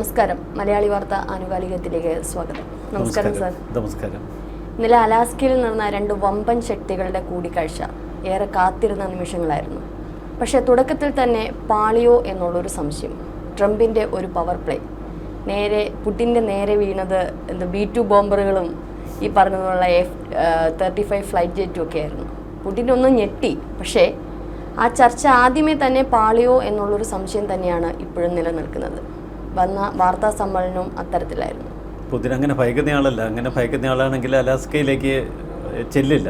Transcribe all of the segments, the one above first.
നമസ്കാരം. മലയാളി വാർത്ത ആനുകാലികത്തിലേക്ക് സ്വാഗതം. നമസ്കാരം സാർ. നമസ്കാരം. ഇന്നലെ അലാസ്കയിൽ നടന്ന രണ്ട് വമ്പൻ ശക്തികളുടെ കൂടിക്കാഴ്ച ഏറെ കാത്തിരുന്ന നിമിഷങ്ങളായിരുന്നു. പക്ഷേ തുടക്കത്തിൽ തന്നെ പാളിയോ എന്നുള്ളൊരു സംശയം. ട്രംപിന്റെ ഒരു പവർ പ്ലേ നേരെ പുട്ടിന്റെ നേരെ വീണത് എന്ത് ബി ടു ബോംബറുകളും ഈ പറഞ്ഞതുള്ള എഫ് തേർട്ടി ഫൈവ് ഫ്ലൈറ്റ് ജെറ്റും ഒക്കെ ആയിരുന്നു. പുട്ടിന്റെ ഒന്നും ഞെട്ടി. പക്ഷേ ആ ചർച്ച ആദ്യമേ തന്നെ പാളിയോ എന്നുള്ളൊരു സംശയം തന്നെയാണ് ഇപ്പോഴും നിലനിൽക്കുന്നത്. വന്ന വാർത്താ സമ്മേളനവും അത്തരത്തിലായിരുന്നു. പുതിൻ അങ്ങനെ ഭയക്കുന്ന ആളല്ല. അങ്ങനെ ഭയക്കുന്ന ആളാണെങ്കിൽ അലാസ്കയിലേക്ക് ചെല്ലില്ല.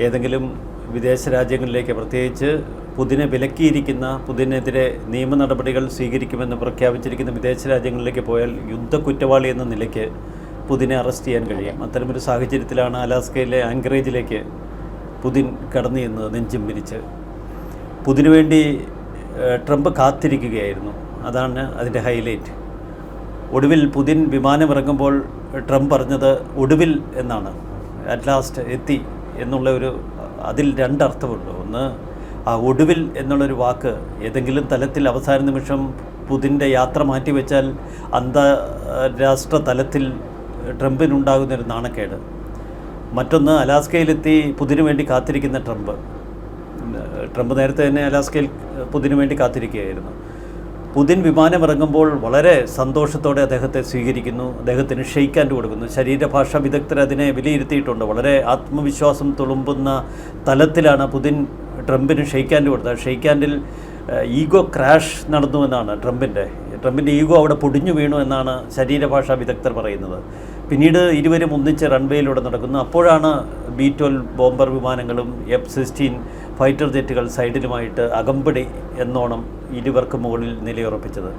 ഏതെങ്കിലും വിദേശ രാജ്യങ്ങളിലേക്ക് പ്രത്യേകിച്ച് പുതിനെ വിലക്കിയിരിക്കുന്ന പുതിനെതിരെ നിയമ നടപടികൾ സ്വീകരിക്കുമെന്ന് പ്രഖ്യാപിച്ചിരിക്കുന്ന വിദേശ രാജ്യങ്ങളിലേക്ക് പോയാൽ യുദ്ധ കുറ്റവാളി എന്ന നിലയ്ക്ക് പുതിനെ അറസ്റ്റ് ചെയ്യാൻ കഴിയും. അത്തരമൊരു സാഹചര്യത്തിലാണ് അലാസ്കയിലെ ആങ്കറേജിലേക്ക് പുതിൻ കടന്നു ചെന്നത് നെഞ്ചും പിരിച്ച് പുതിനു വേണ്ടി ട്രംപ് കാത്തിരിക്കുകയായിരുന്നു. അതാണ് അതിന്റെ ഹൈലൈറ്റ്. ഒടുവിൽ പുതിൻ വിമാനമിറങ്ങുമ്പോൾ ട്രംപ് പറഞ്ഞത് ഒടുവിൽ എന്നാണ്. അറ്റ് ലാസ്റ്റ് എത്തി എന്നുള്ള ഒരു അതിൽ രണ്ടർത്ഥമുണ്ട് ഒന്ന് ആ ഒടുവിൽ എന്നുള്ളൊരു വാക്ക് ഏതെങ്കിലും തലത്തിൽ അവസാന നിമിഷം പുതിന്റെ യാത്ര മാറ്റിവെച്ചാൽ അന്താരാഷ്ട്ര തലത്തിൽ ട്രംപിനുണ്ടാകുന്നൊരു നാണക്കേട്. മറ്റൊന്ന് അലാസ്കയിലെത്തി പുതിനു വേണ്ടി കാത്തിരിക്കുന്ന ട്രംപ്. ട്രംപ് നേരത്തെ തന്നെ അലാസ്കയിൽ പുതിനു വേണ്ടി കാത്തിരിക്കുകയായിരുന്നു. പുതിൻ വിമാനമിറങ്ങുമ്പോൾ വളരെ സന്തോഷത്തോടെ അദ്ദേഹത്തെ സ്വീകരിക്കുന്നു അദ്ദേഹത്തിന് ഷെയ്ക്കാൻഡ് കൊടുക്കുന്നു. ശരീരഭാഷ വിദഗ്ധർ അതിനെ വിലയിരുത്തിയിട്ടുണ്ട്. വളരെ ആത്മവിശ്വാസം തുളുമ്പുന്ന തലത്തിലാണ് പുതിൻ ട്രംപിന് ഷെയ്ക്കാൻഡ് കൊടുത്തത്. ഷെയ്ക്കാൻഡിൽ ഈഗോ ക്രാഷ് നടന്നു എന്നാണ് ട്രംപിന്റെ ട്രംപിന്റെ ഈഗോ അവിടെ പൊടിഞ്ഞു വീണു എന്നാണ് ശരീരഭാഷാ വിദഗ്ധർ പറയുന്നത്. പിന്നീട് ഇരുവരും ഒന്നിച്ച് റൺവേയിലൂടെ നടക്കുന്നു. അപ്പോഴാണ് ബി ട്വൽവ് ബോംബർ വിമാനങ്ങളും എഫ് സിക്സ്റ്റീൻ ഫൈറ്റർ ജെറ്റുകൾ സൈഡിലുമായിട്ട് അകമ്പടി എന്നോണം ഇരുവർക്ക് മുകളിൽ നിലയുറപ്പിച്ചത്.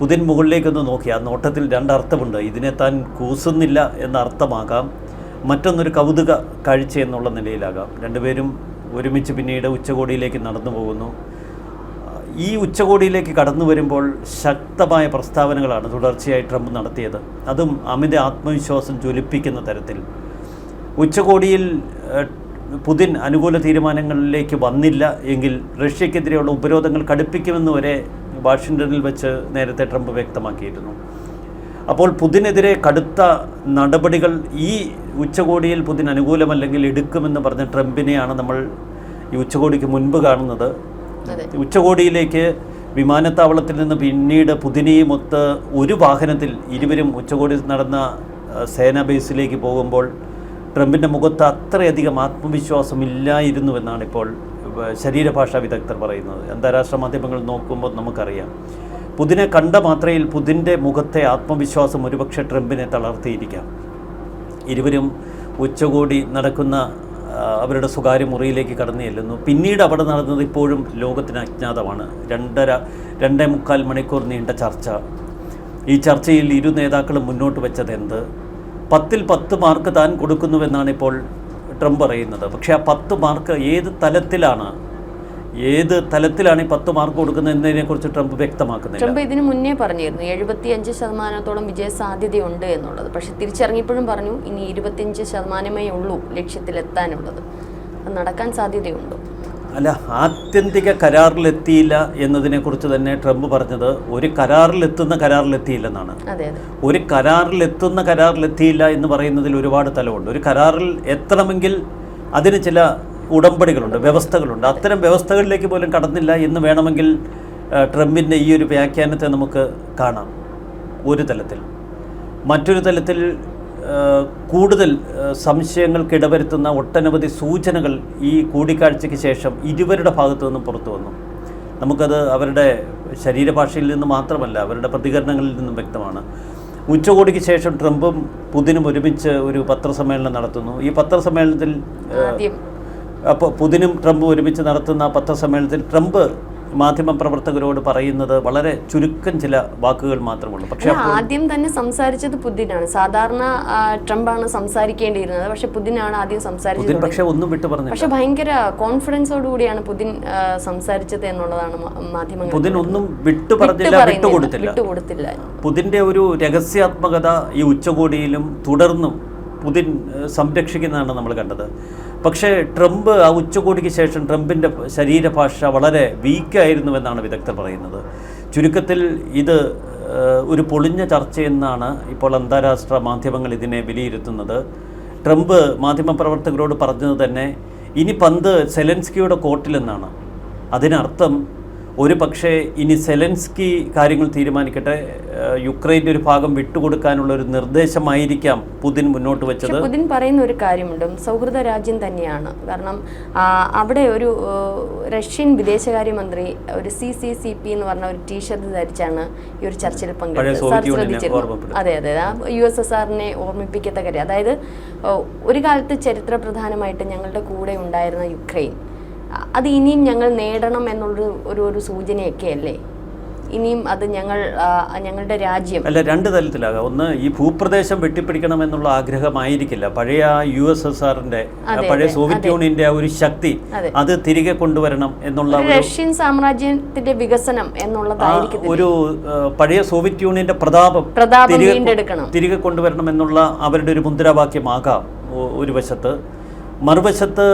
പുതിൻ മുകളിലേക്കൊന്ന് നോക്കി. ആ നോട്ടത്തിൽ രണ്ടർത്ഥമുണ്ട് ഇതിനെ താൻ കൂസുന്നില്ല എന്ന അർത്ഥമാകാം മറ്റൊന്നൊരു കൗതുക കാഴ്ച എന്നുള്ള നിലയിലാകാം. രണ്ടുപേരും ഒരുമിച്ച് പിന്നീട് ഉച്ചകോടിയിലേക്ക് നടന്നു പോകുന്നു. ഈ ഉച്ചകോടിയിലേക്ക് കടന്നു വരുമ്പോൾ ശക്തമായ പ്രസ്താവനകളാണ് തുടർച്ചയായി ട്രംപ് നടത്തിയത്. അതും അമിത ആത്മവിശ്വാസം ജ്വലിപ്പിക്കുന്ന തരത്തിൽ. ഉച്ചകോടിയിൽ പുതിൻ അനുകൂല തീരുമാനങ്ങളിലേക്ക് വന്നില്ല എങ്കിൽ റഷ്യക്കെതിരെയുള്ള ഉപരോധങ്ങൾ കടുപ്പിക്കുമെന്ന് വരെ വാഷിങ്ടണിൽ വെച്ച് നേരത്തെ ട്രംപ് വ്യക്തമാക്കിയിരുന്നു. അപ്പോൾ പുതിനെതിരെ കടുത്ത നടപടികൾ ഈ ഉച്ചകോടിയിൽ പുതിൻ അനുകൂലമല്ലെങ്കിൽ എടുക്കുമെന്ന് പറഞ്ഞ ട്രംപിനെയാണ് നമ്മൾ ഈ ഉച്ചകോടിക്ക് മുൻപ് കാണുന്നത്. ഉച്ചകോടിയിലേക്ക് വിമാനത്താവളത്തിൽ നിന്ന് പിന്നീട് പുതിനെയും ഒത്ത് ഒരു വാഹനത്തിൽ ഇരുവരും ഉച്ചകോടി നടന്ന സേനാ ബേസിലേക്ക് പോകുമ്പോൾ ട്രംപിന്റെ മുഖത്ത് അത്രയധികം ആത്മവിശ്വാസമില്ലായിരുന്നു എന്നാണ് ഇപ്പോൾ ശരീരഭാഷാ വിദഗ്ധർ പറയുന്നത്. അന്താരാഷ്ട്ര മാധ്യമങ്ങൾ നോക്കുമ്പോൾ നമുക്കറിയാം. പുതിനെ കണ്ട മാത്രയിൽ പുതിന്റെ മുഖത്തെ ആത്മവിശ്വാസം ഒരുപക്ഷെ ട്രംപിനെ തളർത്തിയിരിക്കാം. ഇരുവരും ഉച്ചകോടി നടക്കുന്ന അവരുടെ സ്വകാര്യ മുറിയിലേക്ക് കടന്നു ചെല്ലുന്നു. പിന്നീട് അവിടെ നടന്നത് ഇപ്പോഴും ലോകത്തിന് അജ്ഞാതമാണ്. രണ്ടര രണ്ടേ മുക്കാൽ മണിക്കൂർ നീണ്ട ചർച്ച. ഈ ചർച്ചയിൽ ഇരു നേതാക്കളും മുന്നോട്ട് വെച്ചത് എന്ത് പത്തിൽ പത്ത് മാർക്ക് താൻ കൊടുക്കുന്നുവെന്നാണ് ഇപ്പോൾ ട്രംപ് പറയുന്നത്. പക്ഷേ ആ പത്ത് മാർക്ക് ഏത് തലത്തിലാണ് ഏത് തലത്തിലാണ് ഈ പത്ത് മാർക്ക് കൊടുക്കുന്നത് എന്നതിനെ കുറിച്ച് ട്രംപ് വ്യക്തമാക്കുന്നത് ട്രംപ് ഇതിനു മുന്നേ പറഞ്ഞിരുന്നു എഴുപത്തി അഞ്ച് ശതമാനത്തോളം വിജയ സാധ്യതയുണ്ട് എന്നുള്ളത്. പക്ഷെ തിരിച്ചറിഞ്ഞപ്പോഴും പറഞ്ഞു ഇനി ഇരുപത്തിയഞ്ച് ശതമാനമേ ഉള്ളൂ ലക്ഷ്യത്തിലെത്താനുള്ളത്. നടക്കാൻ സാധ്യതയുണ്ടോ? അല്ല ആത്യന്തിക കരാറിലെത്തിയില്ല എന്നതിനെക്കുറിച്ച് തന്നെ ട്രംപ് പറഞ്ഞത് ഒരു കരാറിലെത്തുന്ന കരാറിലെത്തിയില്ലെന്നാണ്. ഒരു കരാറിലെത്തുന്ന കരാറിലെത്തിയില്ല എന്ന് പറയുന്നതിൽ ഒരുപാട് തലമുണ്ട്. ഒരു കരാറിൽ എത്തണമെങ്കിൽ അതിന് ചില ഉടമ്പടികളുണ്ട് വ്യവസ്ഥകളുണ്ട്. അത്തരം വ്യവസ്ഥകളിലേക്ക് പോലും കടന്നില്ല എന്ന് വേണമെങ്കിൽ ട്രംപിന്റെ ഈ ഒരു വ്യാഖ്യാനത്തെ നമുക്ക് കാണാം. ഒരു തലത്തിൽ. മറ്റൊരു തലത്തിൽ കൂടുതൽ സംശയങ്ങൾക്ക് ഇടവരുത്തുന്ന ഒട്ടനവധി സൂചനകൾ ഈ കൂടിക്കാഴ്ചയ്ക്ക് ശേഷം ഇരുവരുടെ ഭാഗത്തു നിന്നും പുറത്തു വന്നു. നമുക്കത് അവരുടെ ശരീരഭാഷയിൽ നിന്ന് മാത്രമല്ല അവരുടെ പ്രതികരണങ്ങളിൽ നിന്നും വ്യക്തമാണ്. ഉച്ചകോടിക്ക് ശേഷം ട്രംപും പുതിനും ഒരുമിച്ച് ഒരു പത്രസമ്മേളനം നടത്തുന്നു. ഈ പത്രസമ്മേളനത്തിൽ അപ്പോൾ പുതിനും ട്രംപും ഒരുമിച്ച് നടത്തുന്ന പത്രസമ്മേളനത്തിൽ ട്രംപ് മാധ്യമപ്രവർത്തകരോട് പറയുന്നത് വളരെ ചുരുക്കം ചില വാക്കുകൾ മാത്രമുള്ളൂ. പക്ഷേ ആദ്യം തന്നെ സംസാരിച്ചത് പുതിനാണ്. സാധാരണ ട്രംപ് ആണ് സംസാരിക്കേണ്ടിയിരുന്നത്. പക്ഷെ പുതിനാണ് ആദ്യം സംസാരിച്ചത്. പക്ഷെ ഒന്നും വിട്ടു പറഞ്ഞു പക്ഷെ ഭയങ്കര കോൺഫിഡൻസോട് കൂടിയാണ് പുതിൻ സംസാരിച്ചത് എന്നുള്ളതാണ് മാധ്യമങ്ങൾ പുതിൻ ഒന്നും വിട്ടു പറഞ്ഞില്ല വിട്ടുകൊടുത്തില്ല വിട്ടുകൊടുത്തില്ല പുതിന്റെ ഒരു രഹസ്യാത്മകത ഈ ഉച്ചകോടിയിലും തുടർന്നും പുതിൻ സംരക്ഷിക്കുന്നതാണ് നമ്മൾ കണ്ടത്. പക്ഷേ ട്രംപ് ആ ഉച്ചകോടിക്ക് ശേഷം ട്രംപിന്റെ ശരീരഭാഷ വളരെ വീക്കായിരുന്നുവെന്നാണ് വിദഗ്ധർ പറയുന്നത്. ചുരുക്കത്തിൽ ഇത് ഒരു പൊളിഞ്ഞ ചർച്ചയെന്നാണ് ഇപ്പോൾ അന്താരാഷ്ട്ര മാധ്യമങ്ങൾ ഇതിനെ വിലയിരുത്തുന്നത്. ട്രംപ് മാധ്യമപ്രവർത്തകരോട് പറഞ്ഞത് തന്നെ ഇനി പന്ത് സെലൻസ്കിയുടെ കോർട്ടിലെന്നാണ് അതിനർത്ഥം ഒരു പക്ഷേ ഇനി സെലൻസ്കി കാര്യങ്ങൾ തീരുമാനിക്കട്ടെ യുക്രൈന്റെ ഒരു ഭാഗം വിട്ടുകൊടുക്കാനുള്ള ഒരു നിർദ്ദേശമായിരിക്കാം പുതിൻ മുന്നോട്ട് വെച്ചത്. പുതിൻ പറയുന്ന ഒരു കാര്യമുണ്ട് സൗഹൃദ രാജ്യം തന്നെയാണ്. കാരണം അവിടെ ഒരു റഷ്യൻ വിദേശകാര്യമന്ത്രി ഒരു സി സി സി പി എന്ന് പറഞ്ഞ ഒരു ടീഷർട്ട് ധരിച്ചാണ് ഈ ഒരു ചർച്ചയിൽ പങ്കെടുത്തത്. അതെ അതെ യു എസ് എസ് ആറിനെ ഓർമ്മിപ്പിക്കത്ത കാര്യം. അതായത് ഒരു കാലത്ത് ചരിത്ര പ്രധാനമായിട്ട് ഞങ്ങളുടെ കൂടെ ഉണ്ടായിരുന്ന യുക്രൈൻ. അത് ഇനിയും ഞങ്ങൾ നേടണം എന്നുള്ളൊരു ഒരു ഒരു സൂചനയൊക്കെ അല്ലേ ഇനിയും അത് ഞങ്ങൾ ഞങ്ങളുടെ രാജ്യം അല്ല രണ്ട് തലത്തിലാകാം. ഒന്ന് ഈ ഭൂപ്രദേശം വെട്ടിപ്പിടിക്കണം എന്നുള്ള ആഗ്രഹമായിരിക്കില്ല. പഴയ യു എസ് എസ് ആറിന്റെ പഴയ സോവിയറ്റ് യൂണിയന്റെ ആ ഒരു ശക്തി അത്. തിരികെ കൊണ്ടുവരണം എന്നുള്ള റഷ്യൻ സാമ്രാജ്യത്തിന്റെ വികസനം എന്നുള്ളതായിരിക്കും ഒരു പഴയ സോവിയറ്റ് യൂണിയന്റെ പ്രതാപം പ്രതാപം തിരികെ കൊണ്ടുവരണം എന്നുള്ള അവരുടെ ഒരു മുദ്രാവാക്യമാകാം ഒരു വശത്ത്. മറുവശത്ത്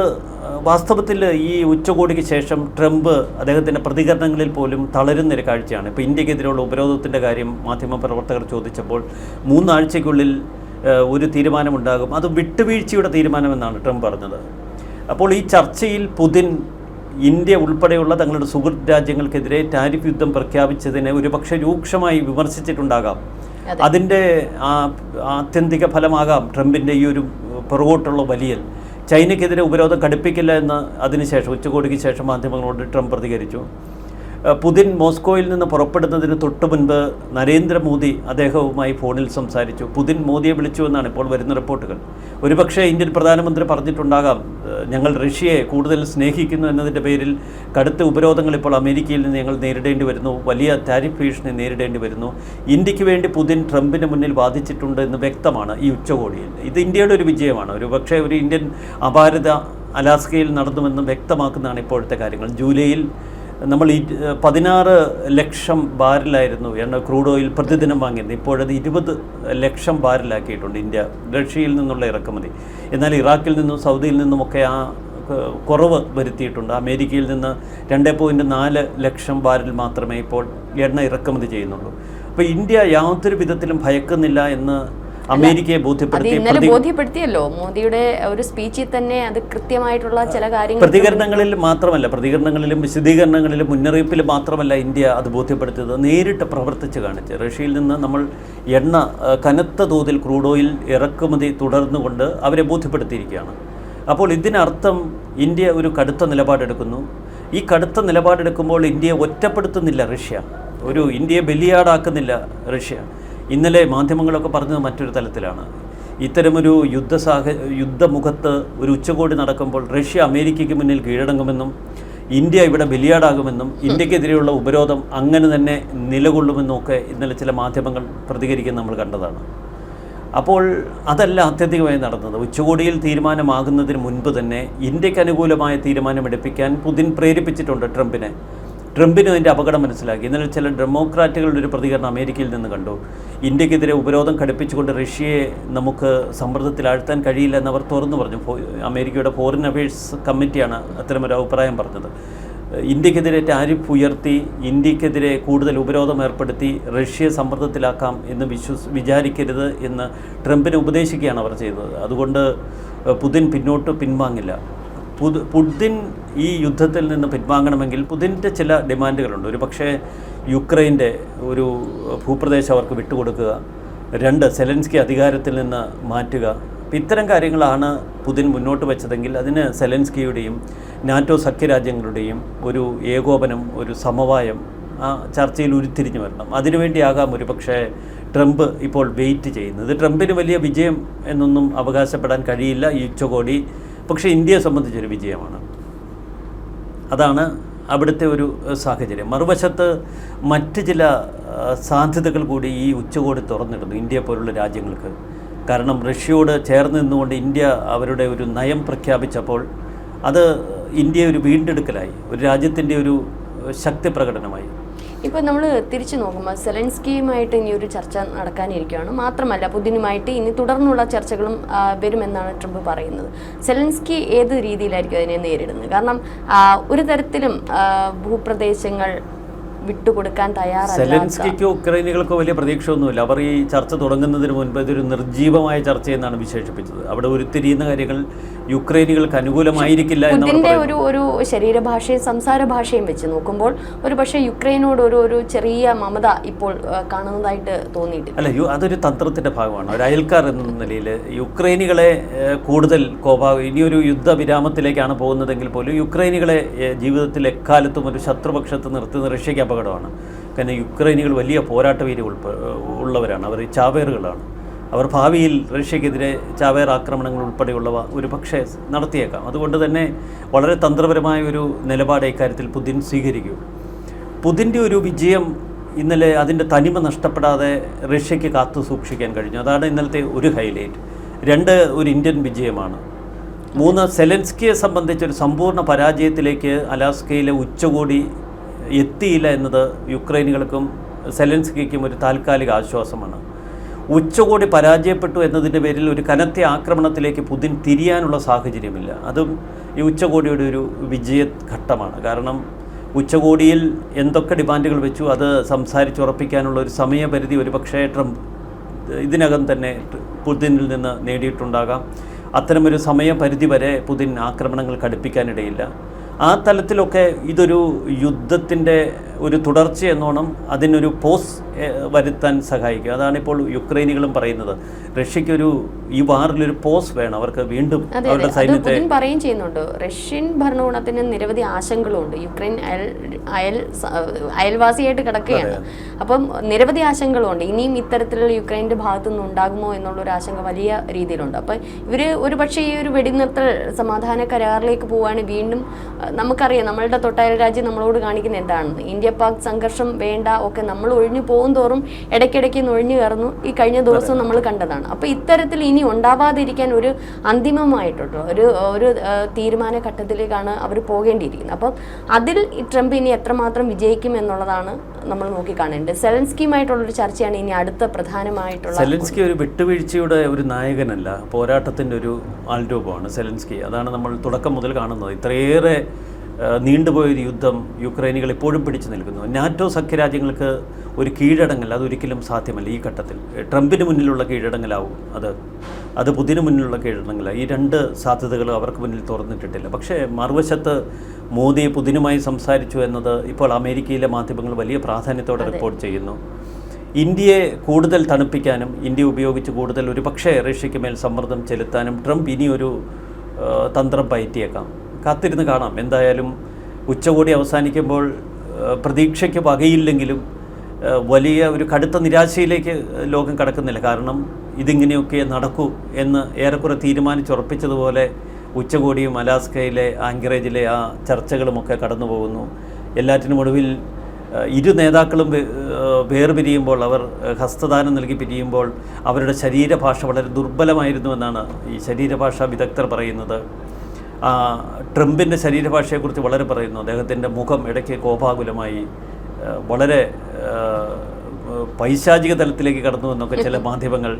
വാസ്തവത്തിൽ ഈ ഉച്ചകോടിക്ക് ശേഷം ട്രംപ് അദ്ദേഹത്തിന്റെ പ്രതികരണങ്ങളിൽ പോലും തളരുന്നൊരു കാഴ്ചയാണ്. ഇപ്പോൾ ഇന്ത്യക്കെതിരെയുള്ള ഉപരോധത്തിന്റെ കാര്യം മാധ്യമപ്രവർത്തകർ ചോദിച്ചപ്പോൾ മൂന്നാഴ്ചയ്ക്കുള്ളിൽ ഒരു തീരുമാനമുണ്ടാകും. അത് വിട്ടുവീഴ്ചയുടെ തീരുമാനമെന്നാണ് ട്രംപ് പറഞ്ഞത്. അപ്പോൾ ഈ ചർച്ചയിൽ പുതിൻ ഇന്ത്യ ഉൾപ്പെടെയുള്ള തങ്ങളുടെ സുഹൃത്ത് രാജ്യങ്ങൾക്കെതിരെ ടാരിഫ് യുദ്ധം പ്രഖ്യാപിച്ചതിനെ ഒരുപക്ഷെ രൂക്ഷമായി വിമർശിച്ചിട്ടുണ്ടാകാം. അതെ. അതിന്റെ ആ ആത്യന്തിക ഫലമാകാം ട്രംപിന്റെ ഈ ഒരു പുറകോട്ടുള്ള വലിയൽ. ചൈനയ്ക്കെതിരെ ഉപരോധം കടുപ്പിക്കില്ല എന്ന് അതിനുശേഷം ഉച്ചകോടിക്ക് ശേഷം മാധ്യമങ്ങളോട് ട്രംപ് പ്രതികരിച്ചു. പുതിൻ മോസ്കോയിൽ നിന്ന് പുറപ്പെടുന്നതിന് തൊട്ടു മുൻപ് നരേന്ദ്രമോദി അദ്ദേഹവുമായി ഫോണിൽ സംസാരിച്ചു. പുതിൻ മോദിയെ വിളിച്ചു എന്നാണ് ഇപ്പോൾ വരുന്ന റിപ്പോർട്ടുകൾ. ഒരുപക്ഷേ ഇന്ത്യൻ പ്രധാനമന്ത്രി പറഞ്ഞിട്ടുണ്ടാകാം ഞങ്ങൾ റഷ്യയെ കൂടുതൽ സ്നേഹിക്കുന്നു എന്നതിന്റെ പേരിൽ കടുത്ത ഉപരോധങ്ങൾ ഇപ്പോൾ അമേരിക്കയിൽ നിന്ന് ഞങ്ങൾ നേരിടേണ്ടി വരുന്നു വലിയ താരിഫ് ഭീഷണി നേരിടേണ്ടി വരുന്നു. ഇന്ത്യയ്ക്ക് വേണ്ടി പുതിൻ ട്രംപിന് മുന്നിൽ വാദിച്ചിട്ടുണ്ട് എന്ന് വ്യക്തമാണ് ഈ ഉച്ചകോടിയിൽ. ഇത് ഇന്ത്യയുടെ ഒരു വിജയമാണ്. ഒരു പക്ഷേ ഒരു ഇന്ത്യൻ അപാരത അലാസ്കയിൽ നടന്നുവെന്ന് വ്യക്തമാക്കുന്നതാണ് ഇപ്പോഴത്തെ കാര്യങ്ങൾ. ജൂലൈയിൽ നമ്മൾ ഈ പതിനാറ് ലക്ഷം ബാരലായിരുന്നു എണ്ണ ക്രൂഡ് ഓയിൽ പ്രതിദിനം വാങ്ങിയത് ഇപ്പോഴത് ഇരുപത് ലക്ഷം ബാരലാക്കിയിട്ടുണ്ട് ഇന്ത്യ. റഷ്യയിൽ നിന്നുള്ള ഇറക്കുമതി. എന്നാൽ ഇറാഖിൽ നിന്നും സൗദിയിൽ നിന്നുമൊക്കെ ആ കുറവ് വരുത്തിയിട്ടുണ്ട്. അമേരിക്കയിൽ നിന്ന് രണ്ട് പോയിന്റ് നാല് ലക്ഷം ബാരൽ മാത്രമേ ഇപ്പോൾ എണ്ണ ഇറക്കുമതി ചെയ്യുന്നുള്ളൂ. അപ്പോൾ ഇന്ത്യ യാതൊരു വിധത്തിലും ഭയക്കുന്നില്ല എന്ന് അമേരിക്കയെ ബോധ്യപ്പെടുത്തി ഇന്നലെ ബോധ്യപ്പെടുത്തിയല്ലോ. മോദിയുടെ ഒരു സ്പീച്ചിൽ തന്നെ അത് കൃത്യമായിട്ടുള്ള ചില കാര്യങ്ങൾ പ്രതികരണങ്ങളിൽ മാത്രമല്ല പ്രതികരണങ്ങളിലും വിശദീകരണങ്ങളിലും മുന്നറിയിപ്പിൽ മാത്രമല്ല ഇന്ത്യ അത് ബോധ്യപ്പെടുത്തിയത്. നേരിട്ട് പ്രവർത്തിച്ച് കാണിച്ച്. റഷ്യയിൽ നിന്ന് നമ്മൾ എണ്ണ കനത്ത തോതിൽ ക്രൂഡ് ഓയിൽ ഇറക്കുമതി തുടർന്നുകൊണ്ട് അവരെ ബോധ്യപ്പെടുത്തിയിരിക്കുകയാണ്. അപ്പോൾ ഇതിനർത്ഥം ഇന്ത്യ ഒരു കടുത്ത നിലപാടെടുക്കുന്നു. ഈ കടുത്ത നിലപാടെടുക്കുമ്പോൾ ഇന്ത്യയെ ഒറ്റപ്പെടുത്തുന്നില്ല റഷ്യ. ഒരു ഇന്ത്യയെ ബലിയാടാക്കുന്നില്ല റഷ്യ. ഇന്നലെ മാധ്യമങ്ങളൊക്കെ പറഞ്ഞത് മറ്റൊരു തലത്തിലാണ്. ഇത്തരമൊരു യുദ്ധസാഹ യുദ്ധമുഖത്ത് ഒരു ഉച്ചകോടി നടക്കുമ്പോൾ റഷ്യ അമേരിക്കയ്ക്ക് മുന്നിൽ കീഴടങ്ങുമെന്നും ഇന്ത്യ ഇവിടെ ബലിയാടാകുമെന്നും ഇന്ത്യക്കെതിരെയുള്ള ഉപരോധം അങ്ങനെ തന്നെ നിലകൊള്ളുമെന്നും ഒക്കെ ഇന്നലെ ചില മാധ്യമങ്ങൾ പ്രതികരിക്കുന്ന നമ്മൾ കണ്ടതാണ്. അപ്പോൾ അതല്ല ആത്യന്തികമായി നടന്നത്. ഉച്ചകോടിയിൽ തീരുമാനമാകുന്നതിന് മുൻപ് തന്നെ ഇന്ത്യയ്ക്ക് അനുകൂലമായ തീരുമാനമെടുപ്പിക്കാൻ പുതിൻ പ്രേരിപ്പിച്ചിട്ടുണ്ട് ട്രംപിനെ. ട്രംപിന് അതിന്റെ അപകടം മനസ്സിലാക്കി. ഇന്നലെ ചില ഡെമോക്രാറ്റുകളുടെ ഒരു പ്രതികരണം അമേരിക്കയിൽ നിന്ന് കണ്ടു. ഇന്ത്യക്കെതിരെ ഉപരോധം ഘടിപ്പിച്ചുകൊണ്ട് റഷ്യയെ നമുക്ക് സമ്മർദ്ദത്തിലാഴ്ത്താൻ കഴിയില്ല എന്നവർ തുറന്നു പറഞ്ഞു. അമേരിക്കയുടെ ഫോറിൻ അഫയേഴ്സ് കമ്മിറ്റിയാണ് അത്തരമൊരു അഭിപ്രായം പറഞ്ഞത്. ഇന്ത്യക്കെതിരെ ടാരിഫ് ഉയർത്തി ഇന്ത്യക്കെതിരെ കൂടുതൽ ഉപരോധം ഏർപ്പെടുത്തി റഷ്യയെ സമ്മർദ്ദത്തിലാക്കാം എന്ന് വിശ്വസ് വിചാരിക്കരുത് എന്ന് ട്രംപിനെ ഉപദേശിക്കുകയാണ് അവർ ചെയ്തത്. അതുകൊണ്ട് പുതിൻ പിന്നോട്ട് പിൻവാങ്ങില്ല. പുത് പുതിൻ ഈ യുദ്ധത്തിൽ നിന്ന് പിൻവാങ്ങണമെങ്കിൽ പുതിന്റെ ചില ഡിമാൻഡുകളുണ്ട്. ഒരു പക്ഷേ യുക്രൈന്റെ ഒരു ഭൂപ്രദേശം അവർക്ക് വിട്ടുകൊടുക്കുക രണ്ട് സെലൻസ്കി അധികാരത്തിൽ നിന്ന് മാറ്റുക. ഇത്തരം കാര്യങ്ങളാണ് പുതിൻ മുന്നോട്ട് വെച്ചതെങ്കിൽ അതിന് സെലൻസ്കിയുടെയും നാറ്റോ സഖ്യരാജ്യങ്ങളുടെയും ഒരു ഏകോപനം ഒരു സമവായം ആ ചർച്ചയിൽ ഉരുത്തിരിഞ്ഞു വരണം. അതിനുവേണ്ടിയാകാം ഒരു പക്ഷേ ട്രംപ് ഇപ്പോൾ വെയിറ്റ് ചെയ്യുന്നത്. ട്രംപിന് വലിയ വിജയം എന്നൊന്നും അവകാശപ്പെടാൻ കഴിയില്ല. ഈ ഉച്ചകോടി പക്ഷേ ഇന്ത്യയെ സംബന്ധിച്ചൊരു വിജയമാണ്. അതാണ് അവിടുത്തെ ഒരു സാഹചര്യം. മറുവശത്ത് മറ്റ് ചില സാധ്യതകൾ കൂടി ഈ ഉച്ചകോടി തുറന്നിടുന്നു ഇന്ത്യ പോലുള്ള രാജ്യങ്ങൾക്ക്. കാരണം റഷ്യയോട് ചേർന്ന് നിന്നുകൊണ്ട് ഇന്ത്യ അവരുടെ ഒരു നയം പ്രഖ്യാപിച്ചപ്പോൾ അത് ഇന്ത്യ ഒരു വീണ്ടെടുക്കലായി. ഒരു രാജ്യത്തിന്റെ ഒരു ശക്തി പ്രകടനമായി. ഇപ്പൊ നമ്മൾ തിരിച്ചു നോക്കുമ്പോൾ സെലൻസ്കിയുമായിട്ട് ഇനി ഒരു ചർച്ച നടക്കാനിരിക്കുകയാണ്. മാത്രമല്ല പുതിനുമായിട്ട് ഇനി തുടർന്നുള്ള ചർച്ചകളും വരുമെന്നാണ് ട്രംപ് പറയുന്നത്. സെലൻസ്കി ഏത് രീതിയിലായിരിക്കും അതിനെ നേരിടുന്നത്? കാരണം ഒരു തരത്തിലും ഭൂപ്രദേശങ്ങൾ വിട്ടുകൊടുക്കാൻ സെലൻസ്കിക്കോ ഉക്രൈനികൾക്കോ വലിയ പ്രതീക്ഷയൊന്നുമില്ല. അവർ ഈ ചർച്ച തുടങ്ങുന്നതിന് മുൻപ് ഇതൊരു നിർജീവമായ ചർച്ചയെന്നാണ് വിശേഷിപ്പിച്ചത്. അവിടെ ഉരുത്തിരിയുന്ന കാര്യങ്ങൾ യുക്രൈനികൾക്ക് അനുകൂലമായിരിക്കില്ല പറയുന്നു. ഒരു ഒരു ശരീരഭാഷയും സംസാര ഭാഷയും വെച്ച് നോക്കുമ്പോൾ ഒരു പക്ഷേ യുക്രൈനോട് ഒരു ഒരു ചെറിയ മമത ഇപ്പോൾ കാണുന്നതായിട്ട് തോന്നിയിട്ടില്ല. അല്ല അതൊരു തന്ത്രത്തിന്റെ ഭാഗമാണ്. ഒരു അയൽക്കാർ എന്ന നിലയിൽ യുക്രൈനികളെ കൂടുതൽ കോപാ ഇനിയൊരു യുദ്ധവിരാമത്തിലേക്കാണ് പോകുന്നതെങ്കിൽ പോലും യുക്രൈനികളെ ജീവിതത്തിൽ എക്കാലത്തും ഒരു ശത്രുപക്ഷത്ത് നിർത്തി റഷ്യയ്ക്ക് അപകടമാണ്. കാരണം യുക്രൈനികൾ വലിയ പോരാട്ടവീര് ഉൾപ്പെ ഉള്ളവരാണ്. അവർ ചാവേറുകളാണ്. അവർ ഭാവിയിൽ റഷ്യക്കെതിരെ ചാവേർ ആക്രമണങ്ങൾ ഉൾപ്പെടെയുള്ളവ ഒരു പക്ഷേ നടത്തിയേക്കാം. അതുകൊണ്ട് തന്നെ വളരെ തന്ത്രപരമായ ഒരു നിലപാട് ഇക്കാര്യത്തിൽ പുതിൻ സ്വീകരിക്കും. പുതിന്റെ ഒരു വിജയം ഇന്നലെ അതിന്റെ തനിമ നഷ്ടപ്പെടാതെ റഷ്യയ്ക്ക് കാത്തു സൂക്ഷിക്കാൻ കഴിഞ്ഞു. അതാണ് ഇന്നലത്തെ ഒരു ഹൈലൈറ്റ്. രണ്ട് ഒരു ഇന്ത്യൻ വിജയമാണ്. മൂന്ന് സെലൻസ്കിയെ സംബന്ധിച്ചൊരു സമ്പൂർണ പരാജയത്തിലേക്ക് അലാസ്കയിലെ ഉച്ചകോടി എത്തിയില്ല എന്നത് യുക്രൈനികൾക്കും സെലൻസ്കിക്കും ഒരു താൽക്കാലിക ആശ്വാസമാണ്. ഉച്ചകോടി പരാജയപ്പെട്ടു എന്നതിന്റെ പേരിൽ ഒരു കനത്ത ആക്രമണത്തിലേക്ക് പുതിൻ തിരിയാനുള്ള സാഹചര്യമില്ല. അതും ഈ ഉച്ചകോടിയുടെ ഒരു വിജയ ഘട്ടമാണ് കാരണം ഉച്ചകോടിയിൽ എന്തൊക്കെ ഡിമാൻഡുകൾ വെച്ചു അത് സംസാരിച്ചുറപ്പിക്കാനുള്ള ഒരു സമയപരിധി ഒരു പക്ഷേ ട്രംപ് ഇതിനകം തന്നെ പുതിനിൽ നിന്ന് നേടിയിട്ടുണ്ടാകാം. അത്തരമൊരു സമയപരിധി വരെ പുതിൻ ആക്രമണങ്ങൾ കടുപ്പിക്കാനിടയില്ല ആ തലത്തിലൊക്കെ ഇതൊരു യുദ്ധത്തിന്റെ ഒരു തുടർച്ച എന്നോണം അതിനൊരു പോസ് വരുത്താൻ സഹായിക്കും. അതാണിപ്പോൾ യുക്രൈനികളും പറയുന്നത്. റഷ്യക്കൊരു ഈ വാറിലൊരു പോസ് വേണം. അവർക്ക് വീണ്ടും അവരുടെ സൈന്യത്തെ പറയും പറയുകയും ചെയ്യുന്നുണ്ട്. റഷ്യൻ ഭരണകൂടത്തിന് നിരവധി ആശങ്കകളുണ്ട്. യുക്രൈൻ അയൽ അയൽ അയൽവാസിയായിട്ട് കിടക്കുകയാണ്. അപ്പം നിരവധി ആശങ്കകളുണ്ട്. ഇനിയും ഇത്തരത്തിലുള്ള യുക്രൈന്റെ ഭാഗത്തു നിന്ന് ഉണ്ടാകുമോ എന്നുള്ള ഒരു ആശങ്ക വലിയ രീതിയിലുണ്ട്. അപ്പം ഇവർ ഒരു പക്ഷേ ഈ ഒരു വെടിനിർത്തൽ സമാധാന കരാറിലേക്ക് പോവുകയാണ്. വീണ്ടും നമുക്കറിയാം നമ്മളുടെ തൊട്ടയൽ രാജ്യം നമ്മളോട് കാണിക്കുന്ന എന്താണ്? ഇന്ത്യ പാക് സംഘർഷം വേണ്ട ഒക്കെ നമ്മൾ ഒഴിഞ്ഞു പോകും തോറും ഇടയ്ക്കിടയ്ക്ക് നൊഴിഞ്ഞു കയറുന്നു. ഈ കഴിഞ്ഞ ദിവസം നമ്മൾ കണ്ടതാണ്. അപ്പോൾ ഇത്തരത്തിൽ ഇനി ഉണ്ടാവാതിരിക്കാൻ ഒരു അന്തിമമായിട്ടുള്ള ഒരു ഒരു തീരുമാന ഘട്ടത്തിലേക്കാണ് അവർ പോകേണ്ടിയിരിക്കുന്നത്. അപ്പം അതിൽ ട്രംപ് ഇനി എത്രമാത്രം വിജയിക്കും എന്നുള്ളതാണ് നമ്മൾ നോക്കി കാണേണ്ടത് സെലൻസ്കിയുമായിട്ടുള്ള ഒരു ചർച്ചയാണ് ഇനി അടുത്ത പ്രധാനമായിട്ടുള്ള സെലൻസ്കി ഒരു വിട്ടുവീഴ്ചയുടെ ഒരു നായകനല്ല പോരാട്ടത്തിന്റെ ഒരു ആൾരൂപമാണ് സെലൻസ്കി. അതാണ് നമ്മൾ തുടക്കം മുതൽ കാണുന്നത്. ഇത്രയേറെ നീണ്ടുപോയൊരു യുദ്ധം യുക്രൈനികൾ ഇപ്പോഴും പിടിച്ചു നിൽക്കുന്നു. നാറ്റോ സഖ്യരാജ്യങ്ങൾക്ക് ഒരു കീഴടങ്ങൽ അതൊരിക്കലും സാധ്യമല്ല ഈ ഘട്ടത്തിൽ. ട്രംപിന് മുന്നിലുള്ള കീഴടങ്ങലാവും അത്. അത് പുതിന് മുന്നിലുള്ള കീഴടങ്ങല. ഈ രണ്ട് സാധ്യതകളും അവർക്ക് മുന്നിൽ തുറന്നിട്ടിട്ടില്ല. പക്ഷേ മറുവശത്ത് മോദി പുതിനുമായി സംസാരിച്ചു എന്നത് ഇപ്പോൾ അമേരിക്കയിലെ മാധ്യമങ്ങൾ വലിയ പ്രാധാന്യത്തോടെ റിപ്പോർട്ട് ചെയ്യുന്നു. ഇന്ത്യയെ കൂടുതൽ തണുപ്പിക്കാനും ഇന്ത്യ ഉപയോഗിച്ച് കൂടുതൽ ഒരു പക്ഷേ റഷ്യയ്ക്ക് മേൽ സമ്മർദ്ദം ചെലുത്താനും ട്രംപ് ഇനിയൊരു തന്ത്രം പയറ്റിയേക്കാം. കാത്തിരുന്ന് കാണാം. എന്തായാലും ഉച്ചകോടി അവസാനിക്കുമ്പോൾ പ്രതീക്ഷയ്ക്ക് വകയില്ലെങ്കിലും വലിയ ഒരു കടുത്ത നിരാശയിലേക്ക് ലോകം കടക്കുന്നില്ല. കാരണം ഇതിങ്ങനെയൊക്കെ നടക്കൂ എന്ന് ഏറെക്കുറെ തീരുമാനിച്ചുറപ്പിച്ചതുപോലെ ഉച്ചകോടിയും അലാസ്കയിലെ ആങ്കറേജിലെ ആ ചർച്ചകളുമൊക്കെ കടന്നു പോകുന്നു എല്ലാറ്റിനും ഒടുവിൽ ഇരു നേതാക്കളും വേർപിരിയുമ്പോൾ അവർ ഹസ്തദാനം നൽകി പിരിയുമ്പോൾ അവരുടെ ശരീരഭാഷ വളരെ ദുർബലമായിരുന്നു എന്നാണ് ഈ ശരീരഭാഷാ വിദഗ്ധർ പറയുന്നത്. ട്രംപിന്റെ ശരീരഭാഷയെക്കുറിച്ച് വളരെ പറയുന്നു. അദ്ദേഹത്തിന്റെ മുഖം ഇടയ്ക്ക് കോപാകുലമായി വളരെ പൈശാചിക തലത്തിലേക്ക് കടന്നു എന്നൊക്കെ ചില മാധ്യമങ്ങൾ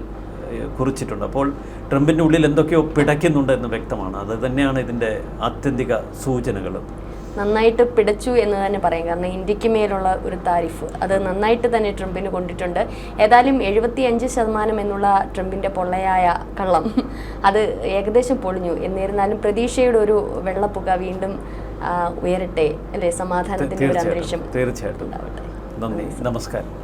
കുറിച്ചിട്ടുണ്ട്. അപ്പോൾ ട്രംപിന്റെ ഉള്ളിൽ എന്തൊക്കെയോ പിടയ്ക്കുന്നുണ്ട് എന്ന് വ്യക്തമാണ്. അത് തന്നെയാണ് ഇതിന്റെ ആത്യന്തിക സൂചനകളും. നന്നായിട്ട് പിടച്ചു എന്ന് തന്നെ പറയാം. കാരണം ഇന്ത്യയ്ക്ക് മേലുള്ള ഒരു താരിഫ്. അത് നന്നായിട്ട് തന്നെ ട്രംപിന് കൊണ്ടിട്ടുണ്ട്. ഏതായാലും എഴുപത്തി അഞ്ച് ശതമാനം എന്നുള്ള ട്രംപിന്റെ പൊള്ളയായ കള്ളം. അത് ഏകദേശം പൊളിഞ്ഞു. എന്നിരുന്നാലും പ്രതീക്ഷയുടെ ഒരു വെള്ളപ്പുക വീണ്ടും ഉയരട്ടെ. അല്ലെ? സമാധാനത്തിന്റെ ഒരു അന്തരീക്ഷം. തീർച്ചയായിട്ടും. തീർച്ചയായിട്ടും നന്ദി നമസ്കാരം.